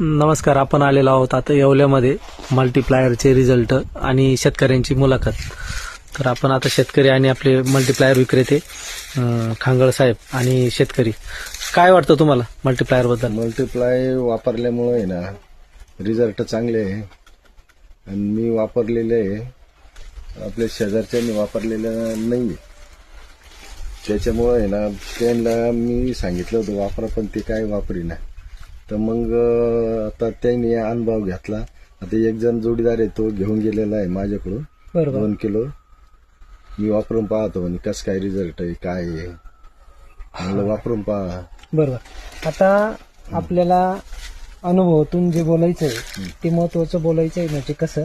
नमस्कार आपण आलेलो आहोत आता येवल्यामध्ये मल्टीप्लायरचे रिझल्ट आणि शेतकऱ्यांची मुलाखत. तर आपण आता शेतकरी आणि आपले मल्टीप्लायर विक्रेते खांगळ साहेब आणि शेतकरी. काय वाटतं तुम्हाला मल्टीप्लायरबद्दल? मल्टीप्लाय वापरल्यामुळे आहे ना रिझल्ट चांगले आहे. आणि मी वापरलेले आहे आपल्या शेजारच्यांनी वापरलेलं नाही आहे. त्याच्यामुळे आहे ना त्यांना मी सांगितलं होतं वापरा पण ते काय नाही तर मग आता त्यांनी अनुभव घेतला. आता एक जण जोडीदार आहे तो घेऊन गेलेला आहे माझ्याकडून. बरोबर. दोन किलो. मी वापरून पाहतो म्हणे कसं काय रिझल्ट आहे काय आहे? म्हणलं वापरून पहा. बरोबर. आता आपल्याला अनुभवातून जे बोलायचं आहे ते महत्वाचं बोलायचं आहे म्हणजे कसं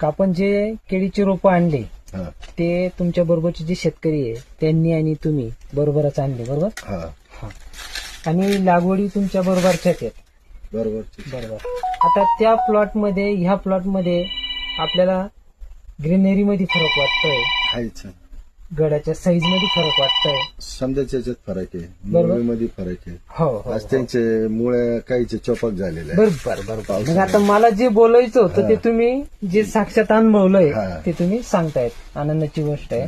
का आपण जे केळीची रोपं आणले हा. ते तुमच्या बरोबरचे जे शेतकरी आहे त्यांनी आणि तुम्ही बरोबरच आणले बरोबर? हा. हा. आणि लागवडी तुमच्या बरोबरच्याच आहेत. बरोबर बरोबर. आता त्या प्लॉटमध्ये ह्या प्लॉटमध्ये आपल्याला ग्रीनरीमध्ये फरक वाटतोय. गडाच्या साईजमध्ये फरक वाटतोय. समजायच्या याच्यात फरक आहे. बरोबर. फरक आहे. हो हो आज त्यांचे मुळे काहीचे चोपक झालेले आहे बरोबर बरोबर. मग आता मला जे बोलायचं होतं ते तुम्ही जे साक्षात अनुभवलंय हा. ते तुम्ही सांगतायत. आनंदाची गोष्ट आहे.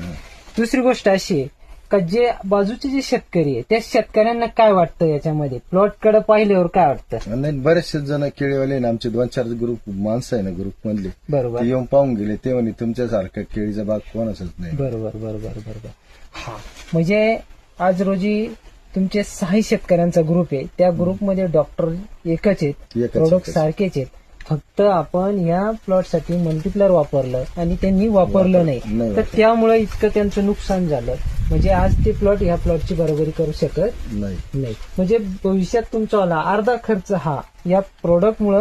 दुसरी गोष्ट अशी आहे का जे बाजूचे जे शेतकरी आहे त्या शेतकऱ्यांना काय वाटतं याच्यामध्ये? प्लॉटकडे पाहिल्यावर काय वाटतं? नाही बरेचसे जण केळीवाले ना आमचे दोन चार ग्रुप माणसं आहे ना ग्रुप मधले. बरोबर. ते येऊन पाहून गेले. ते म्हणे तुमच्यासारखं केळीचा बाग कोणाचाच नाही. बरोबर बरोबर बरोबर. हा. म्हणजे आज रोजी तुमचे सहा शेतकऱ्यांचा ग्रुप आहे. त्या ग्रुपमध्ये डॉक्टर एकच आहेत. एकच, प्रोडक्ट एकच. सारखेच आहेत. फक्त आपण या प्लॉटसाठी मल्टीप्लायर वापरलं आणि त्यांनी वापरलं. नाही. नाही तर वापरलं. त्यामुळे इतकं त्यांचं नुकसान झालं. म्हणजे आज ते प्लॉट ह्या प्लॉटची बरोबरी करू शकत नाही. नाही. म्हणजे भविष्यात तुमचा अर्धा खर्च हा या प्रोडक्ट मुळे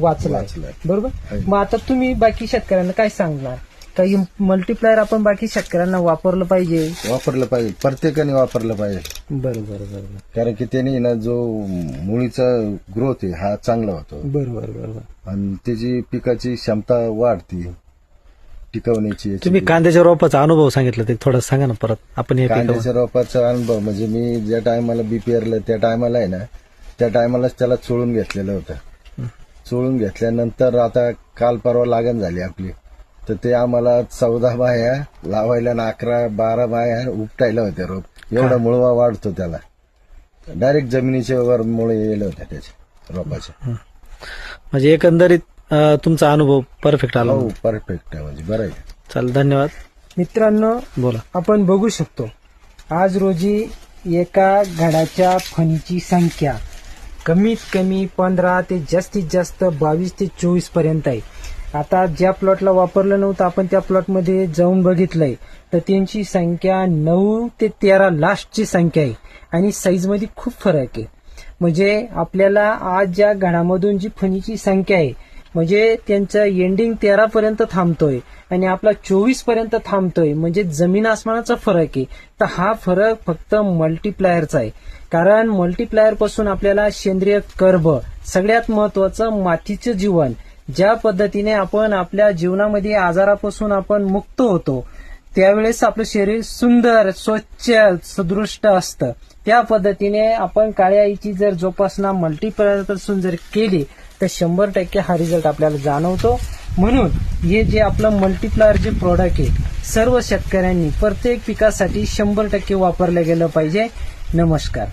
वाचला वाचलाय. बरोबर. मग आता तुम्ही बाकी शेतकऱ्यांना काय सांगणार? काही मल्टीप्लायर आपण बाकी शेतकऱ्यांना वापरलं पाहिजे. वापरलं पाहिजे. प्रत्येकाने वापरलं पाहिजे. बरोबर बरोबर. कारण की त्याने ना जो मुळीचा ग्रोथ आहे हा चांगला होतो. बरोबर बरोबर. आणि त्याची पिकाची क्षमता वाढते. टिकवण्याची याची. तुम्ही कांद्याच्या रोपाचा अनुभव सांगितलं ते थोडं सांगा ना परत. आपण हे पिकावर- कांद्याच्या रोपाचा अनुभव म्हणजे मी ज्या टायमाला बी पेरलं त्या टायमाला आहे ना त्या टायमालाच त्याला चोळून घेतलेलं होतं. चोळून घेतल्यानंतर आता काल परवा लागण झाली आपली. तर ते आम्हाला चौदा बाया लावायला आणि अकरा बारा बाया उपटायला होत्या रोप. एवढा मुळवा वाढतो त्याला. डायरेक्ट जमिनीच्या वर मुळे येले होत्या त्याच्या रोपाच्या म्हणजे एकंदरीत अं, तुमचा अनुभव परफेक्ट आला हो परफेक्ट आहे म्हणजे बरं आहे. चालेल धन्यवाद. मित्रांनो बोला. आपण बघू शकतो आज रोजी एका घडाच्या फणीची संख्या कमीत कमी पंधरा ते जास्तीत जास्त बावीस ते चोवीसपर्यंत आहे. आता ज्या प्लॉटला वापरलं नव्हतं आपण त्या प्लॉटमध्ये जाऊन बघितलंय तर त्यांची संख्या नऊ ते तेरा लास्टची संख्या आहे. आणि साईजमध्ये खूप फरक आहे. म्हणजे आपल्याला आज ज्या घडामधून जी फणीची संख्या आहे म्हणजे त्यांचं एंडिंग तेरा पर्यंत थांबतोय आणि आपला चोवीसपर्यंत थांबतोय. म्हणजे जमीन आसमानाचा फरक आहे. तर हा फरक फक्त मल्टीप्लायरचा आहे. कारण मल्टीप्लायरपासून आपल्याला सेंद्रिय कर्ब सगळ्यात महत्वाचं मातीचं जीवन. ज्या पद्धतीने आपण आपल्या जीवनामध्ये आजारापासून आपण मुक्त होतो त्यावेळेस आपलं शरीर सुंदर स्वच्छ सदृष्ट असतं. त्या पद्धतीने आपण काळ्या आईची जर जोपासना मल्टीप्लायर जर केली तर शंभर टक्के हा रिझल्ट आपल्याला जाणवतो. म्हणून हे जे आपलं मल्टीप्लायर जे प्रोडक्ट आहे सर्व शेतकऱ्यांनी प्रत्येक पिकासाठी शंभर टक्के वापरलं गेलं पाहिजे. नमस्कार.